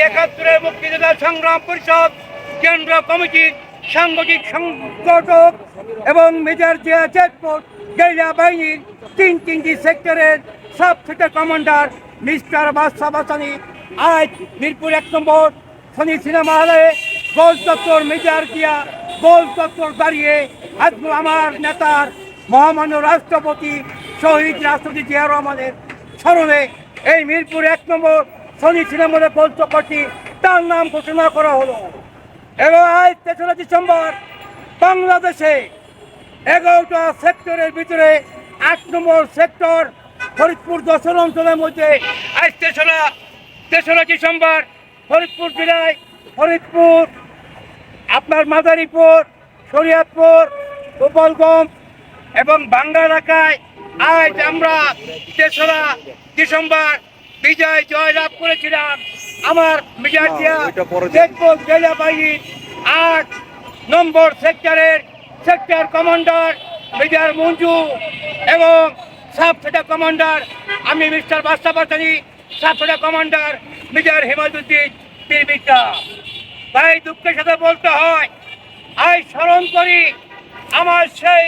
একাত্তরের মুক্তিযোদ্ধা সংগ্রাম পরিষদ কেন্দ্র কমিটির সাংগঠনিক সংগঠক এবং মেজর জিয়া চেকপোর্ট গেরিলা বাহিনীর তিন তিনটি সেক্টরের sub sector commander mister Badsha Basani আজ মিরপুর এক নম্বর শনি সিনেমা হলে গোল চত্বর মেজর জিয়া গোল চত্বর দাঁড়িয়ে আজকে আমার নেতার মহামান্য রাষ্ট্রপতি শহীদ রাষ্ট্রপতি জিয়া রহমানের স্মরণে এই মিরপুর এক নম্বর শনি সিনেমার চক্করটি তার নাম ঘোষণা করা হলো। এবং আজ তেসরা ডিসেম্বর, বাংলাদেশে এগারোটা সেক্টরের ভিতরে আট নম্বর সেক্টর ফরিদপুর দশর অঞ্চলের মধ্যে আজ তেসরা তেসরা ডিসেম্বর ফরিদপুর জেলায় ফরিদপুর, আপনার মাদারীপুর শরিয়াতপুর গোপালগঞ্জ এবং বাংলা এলাকায় আজ আমরা তেসরা ডিসেম্বর বিজয় জয় লাভ করেছিলাম। আমার মিজাজিয়া চেকপোস্ট জেলা বাহিনীর আট নম্বর সেক্টরের সেক্টর কমান্ডার মেজর মঞ্জু এবং সাব সেটা কমান্ডার আমি mister Basta Patani sub sector commander major Hemaduddin Bir Bikram তাই দুঃখের সাথে বলতে হয় আজ স্মরণ করি আমার সেই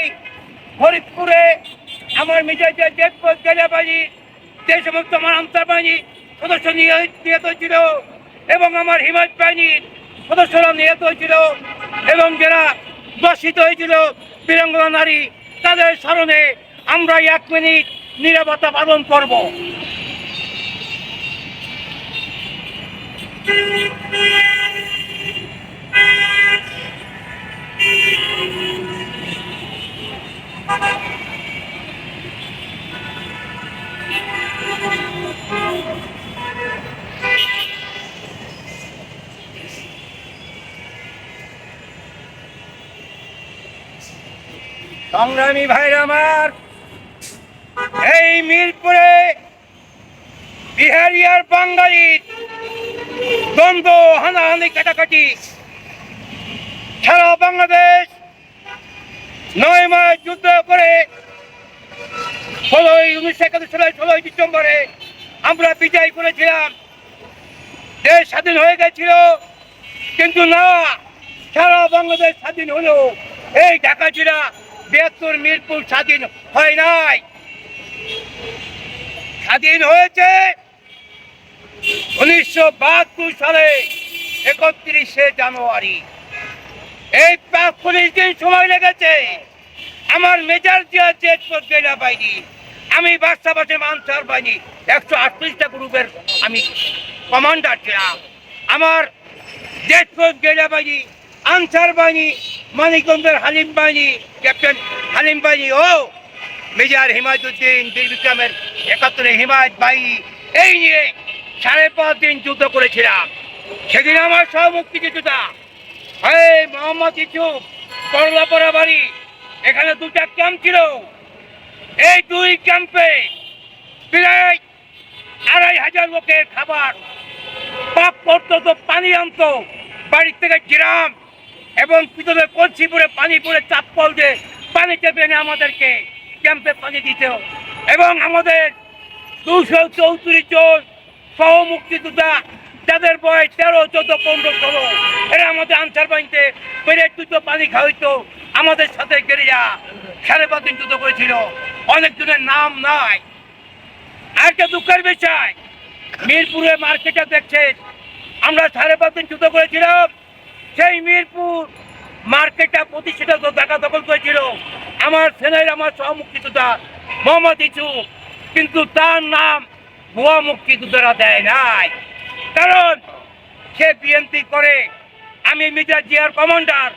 ফরিদপুরে আমার মেজর যে জেটপোস্ট জেলা বাহিনী সমস্ত আমার আন্তর্বাহিনী সদস্য নিহত ছিল এবং আমার হিমায়ত বাহিনীর সদস্যরা নিহত হয়েছিল এবং যারা দর্শিত হয়েছিল বীরাঙ্গনা নারী, তাদের স্মরণে আমরা এক মিনিট নিরাপত্তা পালন করব। সংগ্রামী ভাইরা আমার, এই মিরপুরে বিহারি আর বাঙালির দ্বন্দ্ব, হানাহানি, কাটাকাটি, সারা বাংলাদেশ নয় মাস যুদ্ধ করে ষোলোই উনিশশো একাত্তর সালের ষোলোই ডিসেম্বরে আমরা বিজয় করেছিলাম। দেশ স্বাধীন হয়ে গেছিল, কিন্তু না, সারা বাংলাদেশ স্বাধীন হলো। এই ঢাকা জেলা বিয়াত্তর মিরপুর স্বাধীন হয় নাই। স্বাধীন হয়েছে উনিশশো বাহাত্তর সালে, একত্রিশে জানুয়ারি। এই পাঁচচল্লিশ দিন সময় লেগেছে। আমার মেজার জিয়া জেট গেলা বাহিনী। আমি বাচ্চাবাসে মানসার বাহিনী, একশো আটত্রিশটা গ্রুপের আমি কমান্ডার ছিলাম। আমার জেট গেলা বাহিনী, আনসার বাহিনী, মানিকগঞ্জের হালিম বাহিনী ক্যাপ্টেন হালিম বাহিনী ও মেজর হিমায়তুদ্দিন বীর বিক্রমের একাত্তরে হিমায়ত বাহিনী এই নিয়ে সাড়ে পাঁচ দিন যুদ্ধ করেছিলাম। সেদিন আমার সহ মুক্তিযোদ্ধা এই মোহাম্মদ ইসুফ করলাপাড়া বাড়ি, এখানে দুটা ক্যাম্প ছিল। এই দুই ক্যাম্পে প্রায় আড়াই হাজার লোকের খাবার পাপ করতো তো পানি আনতো, বাড়ির থেকে গ্রাম। এবং পিতলের কলসি পরে পানি পরে চাপ্পল দিয়ে পানি চেপে এনে আমাদেরকে ক্যাম্পে পানি দিত এবং আমাদের দুশো চৌত্রিশ জন সহ মুক্তিযোদ্ধা যাদের বয়স তেরো, চোদ্দ, পনেরো ষোলো, এরা আমাদের আনসার বাহিনীতে পেরে দুটো পানি খাওয়াইতো। আমাদের সাথে গেরিয়া সাড়ে পাঁচ দিন যুদ্ধ করেছিল। অনেকজনের নাম নাই। আর একটা দুঃখের বিষয়, মিরপুরে মার্কেটে দেখছেন, আমরা সাড়ে পাঁচ দিন যুদ্ধ করেছিলাম। সেই মিরপুর মার্কেটটা প্রতিষ্ঠিত টাকা দখল করেছিল। আমার সেনাই আমার সহ মুক্তিযোদ্ধা মোহাম্মদ ইসু কিন্তু তার নাম ভুয়া মুক্তিযোদ্ধারা দেয় নাই। কারণ সে বিএনপি করে, আমি মির্জা জিয়ার কমান্ডার,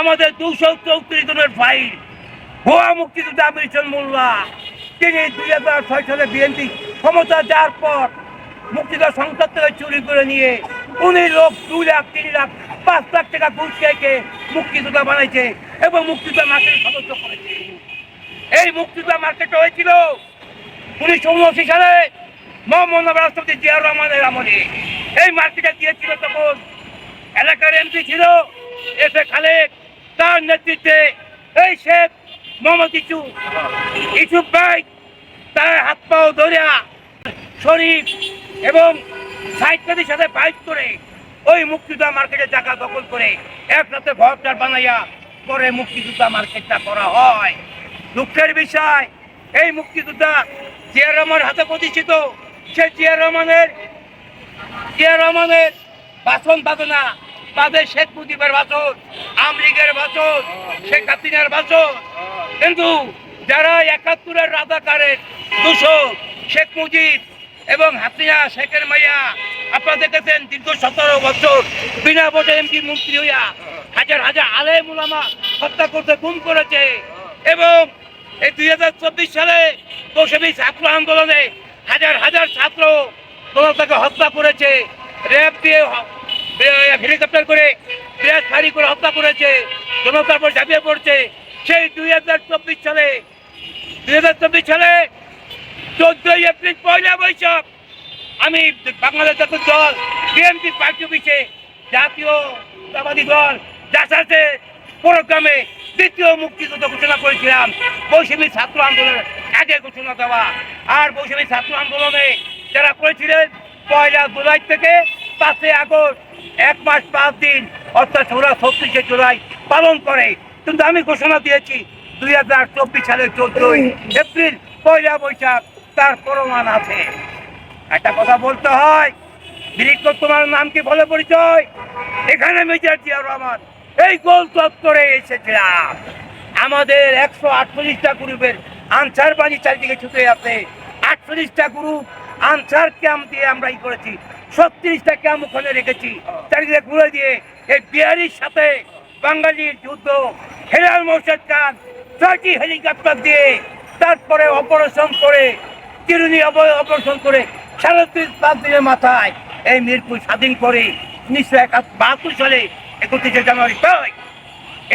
আমাদের দুশো চৌত্রিশ জনের ফাইল। ভুয়া মুক্তিযোদ্ধা আমির মোল্লা, তিনি দুই হাজার ছয় সালে বিএনপি ক্ষমতা যাওয়ার পর মুক্তিযোদ্ধা সংসদ থেকে চুরি করে নিয়ে উনি লোক দুই লাখ, তিন লাখ, পাঁচ লাখ টাকা ঘুষ খেয়ে মুক্তিযোদ্ধা বানাইছে এবং মুক্তিযোদ্ধা মার্কেটের সদস্য করেছে। এই মুক্তিযোদ্ধা মার্কেট হয়েছিল উনিশশো উনআশি সালে মোহাম্মদ রাষ্ট্রপতি জিয়াউর রহমানের আমলে। এই মার্কেটে দিয়েছিল তখন এলাকার এমপি ছিল, এস এ খালেক তার নেতৃত্বে এই শেখ মোহাম্মদ ইসু, ইসুফ ভাই, তার হাত পাও ধরিয়া শরীফ এবং সাহিত্যদের সাথে ফাইট করে, ওই মুক্তিযোদ্ধা মার্কেটে জায়গা দখল করে একসাথে ঘরটার বানাইয়া করে মুক্তিযোদ্ধা মার্কেটটা করা হয়। দুঃখের বিষয়, এই মুক্তিযোদ্ধা জিয়া রহমান হাতে প্রতিষ্ঠিত। সে জিয়া রহমানের জিয়া রহমানের বাসন বাজে না বাজে শেখ মুজিবের বাসন আমলিগের বাসন শেখ হাসিনার বাসন কিন্তু যারা একাত্তরের রাজাকারের দুশো শেখ মুজিব এবং হাসিনা শেখের মাইয়া আপনারা দেখেছেন দীর্ঘ সতেরো বছর বিনা ভোটে এমপি মন্ত্রী হইয়া হাজার হাজার আলে মুলামা হত্যা করতে গুম করেছে। এবং এই দুই হাজার চব্বিশ সালে কৌশলী ছাত্র আন্দোলনে হাজার হাজার ছাত্র জনতাকে হত্যা করেছে। র্যাব দিয়ে হেলিকপ্টার করে ব্যাস ফাঁড়ি করে হত্যা করেছে। জনতার পর ঝাঁপিয়ে পড়ছে। সেই দুই হাজার চব্বিশ সালে, দুই হাজার চব্বিশ সালে চোদ্দই এপ্রিল, পয়লা বৈশাখ। আমি বাংলাদেশ জাতীয় দল বিএনপি পার্টি অফিসে জাতীয়তাবাদী দল, জাসাসে প্রোগ্রামে দ্বিতীয় মুক্তিযুদ্ধ ঘোষণা করেছিলাম। বৈষম্যী ছাত্র আন্দোলনের আগে ঘোষণা দেওয়া। আর বৈষম্যী ছাত্র আন্দোলনে যারা করেছিলেন পয়লা জুলাই থেকে পাঁচই আগস্ট, এক মাস পাঁচ দিন, অর্থাৎ ওরা ছত্রিশে জুলাই পালন করে। কিন্তু আমি ঘোষণা দিয়েছি দুই হাজার চব্বিশ সালের চোদ্দই এপ্রিল, পয়লা বৈশাখ। তার প্রমাণ আছে। একটা কথা বলতে হয় তোমার নাম কি বলে পরিচয়? এখানে মেজর রহমান, এই গোল চত্বরে এসেছিলাম। আমাদের একশো আটচল্লিশটা গ্রুপের আনসার বাণী চারিদিকে ছুটে আছে আটচল্লিশটা গ্রুপ আনসার ক্যাম্প দিয়ে আমরা ই করেছি। ছত্রিশটা ক্যাম্প ওখানে রেখেছি। চারিদিকে ঘুরে দিয়ে এই বিহারির সাথে বাঙালির যুদ্ধ, হেলাল মোর্শেদ খান, ছয়টি হেলিকপ্টার দিয়ে তারপরে অপারেশন করে চিরুনি অপারেশন করে সাড়ে পাঁচ দিনের মাথায় এই মিরপুর স্বাধীন করে উনিশশো একাত্তর বাহাত্তর সালে একত্রিশে জানুয়ারি তাই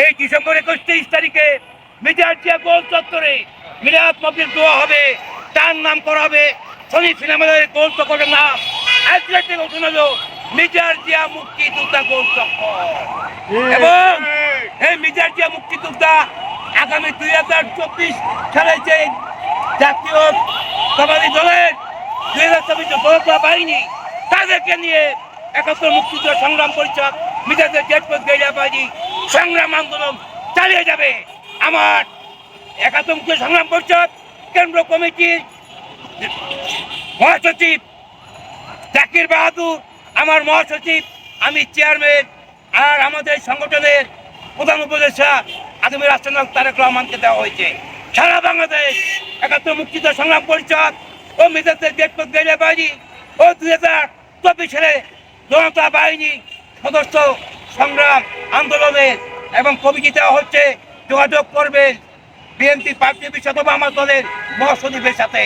এই ডিসেম্বর একুশ তেইশ তারিখে মিডিয়ার জিয়া গোল চত্বরে মিরাজ মবির দোয়া হবে তার নাম করা হবে শনি সিনেমাদের গোল চক্করের নাম। অ্যাথলেটিক ঘোষণা মিজার জিয়া মুক্তি যোদ্ধা গোল চক্কর এবং এই মিজার জিয়া মুক্তিযোদ্ধা আগামী দুই হাজার চব্বিশ সালে যে জাতীয় সমাধি দলের দুই হাজার চব্বিশ দলতা বাহিনী তাদেরকে নিয়ে একাত্তর মুক্তিযুদ্ধ সংগ্রাম পরিষদ মিজাজের জেটপথ গেরিয়া বাহিনী সংগ্রাম আন্দোলন চালিয়ে যাবে। আমার একাত্তর মুক্তি সংগ্রাম পরিষদ কেন্দ্র কমিটির মহাসচিব জাকির বাহাদুর, আমার মহাসচিব, আমি চেয়ারম্যান আর আমাদের সংগঠনের প্রধান উপদেষ্টা আগামী রাষ্ট্রনাথ তারেক রহমানকে দেওয়া হয়েছে। সারা বাংলাদেশ একাত্তর মুক্তিযুদ্ধ সংগ্রাম পরিষদ ও মেজাজের জেটপথ গেরিয়া বাহিনী ও দুই হাজার চব্বিশ সালে জনতা বাহিনী সদস্য সংগ্রাম আন্দোলনের এবং দেওয়া হচ্ছে যোগাযোগ করবেন। বিএনপি পার্টি অথবা আমার দলের মহাসচিবের সাথে।